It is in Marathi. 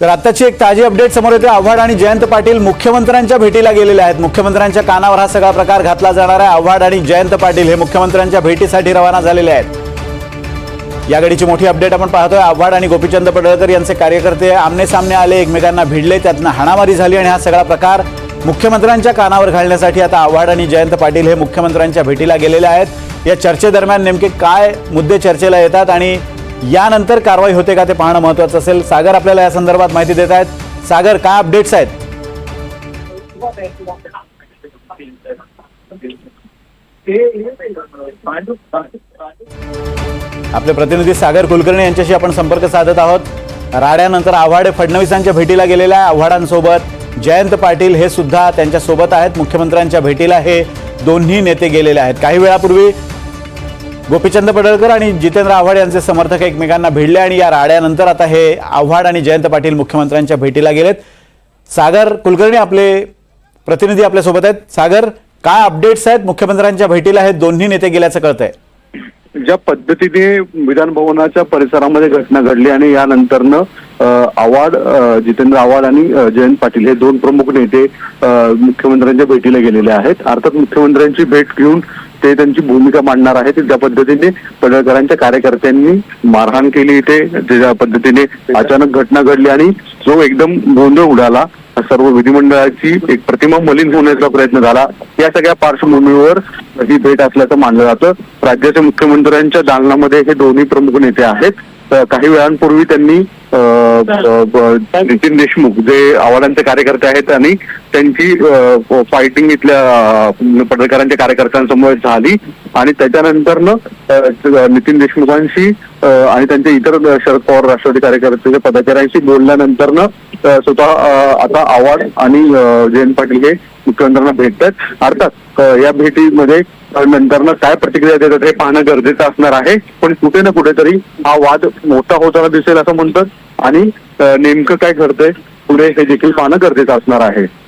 तर आताची एक ताजी अपडेट समोर येते. आव्हाड आणि जयंत पाटील मुख्यमंत्र्यांच्या भेटीला गेलेले आहेत. मुख्यमंत्र्यांच्या कानावर हा सगळा प्रकार घातला जाणार आहे. आव्हाड आणि जयंत पाटील हे मुख्यमंत्र्यांच्या भेटीसाठी रवाना झालेले आहेत. या घडीची मोठी अपडेट आपण पाहतोय. आव्हाड आणि गोपीचंद पडळकर यांचे कार्यकर्ते आमने सामने आले. एकमेकांना भिडले. त्यातनं हाणामारी झाली आणि हा सगळा प्रकार मुख्यमंत्र्यांच्या कानावर घालण्यासाठी आता आव्हाड आणि जयंत पाटील हे मुख्यमंत्र्यांच्या भेटीला गेलेले आहेत. या चर्चेदरम्यान नेमके काय मुद्दे चर्चेला येतात आणि यानंतर कारवाई होते का ते पाहणं महत्वाचं असेल. सागर आपल्याला या संदर्भात माहिती देत आहेत. सागर काय अपडेट्स आहेत? आपले प्रतिनिधी सागर कुलकर्णी यांच्याशी आपण संपर्क साधत आहोत. राड्यानंतर आव्हाडे फडणवीसांच्या भेटीला गेलेल्या आव्हाडांसोबत जयंत पाटील हे सुद्धा त्यांच्यासोबत आहेत. मुख्यमंत्र्यांच्या भेटीला हे दोन्ही नेते गेलेले आहेत. काही वेळापूर्वी गोपीचंद पडळकर आणि जितेंद्र आव्हाड यांचे समर्थक एकमेकांना भिडले आणि या राड्यानंतर आता हे आव्हाड आणि जयंत पाटील मुख्यमंत्र्यांच्या भेटीला गेलेत. सागर कुलकर्णी आपले प्रतिनिधी आपल्यासोबत आहेत. सागर काय अपडेट्स आहेत मुख्यमंत्र्यांच्या भेटीला? हे दोन्ही नेते गेल्याचं कळतंय. ज्या पद्धतीने विधान भवनाच्या परिसरामध्ये घटना घडली आणि यानंतरनं आव्हाड जितेंद्र आव्हाड आणि जयंत पाटील हे दोन प्रमुख नेते मुख्यमंत्र्यांच्या भेटीला गेलेले आहेत. अर्थात मुख्यमंत्र्यांची भेट घेऊन ते त्यांची भूमिका मांडणार आहेत ज्या पद्धतीने पडळकरांच्या कार्यकर्त्यांनी मारहाण केली इथे ज्या पद्धतीने अचानक घटना घडली आणि जो एकदम गोंधळ उडाला सर्व विधिमंडळाची एक प्रतिमा मलिन होण्याचा प्रयत्न झाला. या सगळ्या पार्श्वभूमीवर ही भेट असल्याचं मानलं जातं. राज्याच्या मुख्यमंत्र्यांच्या दालनामध्ये हे दोन्ही प्रमुख नेते आहेत. काही वेळांपूर्वी त्यांनी नितीन देशमुख जे आव्हाडांचे कार्यकर्ते आहेत आणि त्यांची फायटिंग इथल्या अ, पडळकरांच्या कार्यकर्त्यांसमोर झाली आणि त्याच्यानंतरनं अ, नितीन देशमुखांशी आणि त्यांच्या इतर शरद पवार राष्ट्रवादी कार्यकर्त्याच्या पदाधिकाऱ्यांशी बोलल्यानंतरनं स्वतः आता आव्हाड आणि जयंत पाटील हे मुख्यमंत्र्यांना भेटतात अर्थात या भेटीमध्ये अ, नंतरनं काय प्रतिक्रिया देतात हे पाहणं गरजेचं असणार आहे. पण कुठे ना कुठेतरी हा वाद मोठा होताना दिसेल असं म्हणतात. आणि नेमकं काय घडतंय पुढे हे देखील पाहणं गरजेचं असणार आहे.